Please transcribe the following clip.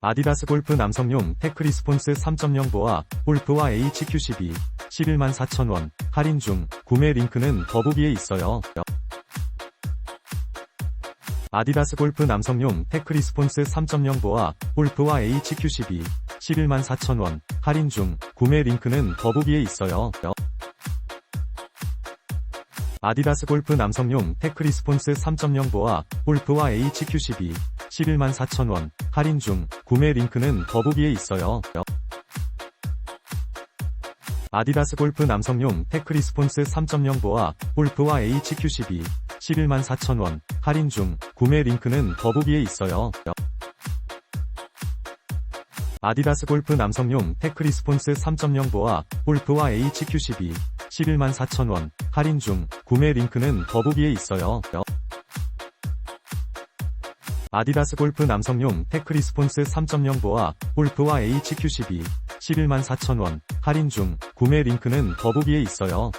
아디다스 골프 남성용 테크 리스폰스 3.0보아 골프와 HQ12 11만 4천원 할인 중 구매 링크는 더보기에 있어요. 아디다스 골프 남성용 테크 리스폰스 3.0보아 골프와 HQ12 11만 4천원 할인 중 구매 링크는 더보기에 있어요. 아디다스 골프 남성용 테크 리스폰스 3.0보아 골프와 HQ12 11만 4천원 할인 중 구매 링크는 더보기에 있어요. 아디다스 골프 남성용 테크 리스폰스 3.0 보아 골프와 HQ12 11만 4천원 할인 중 구매 링크는 더보기에 있어요. 아디다스 골프 남성용 테크 리스폰스 3.0 보아 골프와 HQ12 11만 4천원 할인 중 구매 링크는 더보기에 있어요. 아디다스 골프 남성용 테크 리스폰스 3.0 보아 골프와 HQ12 11만 4천원 할인 중 구매 링크는 더보기에 있어요.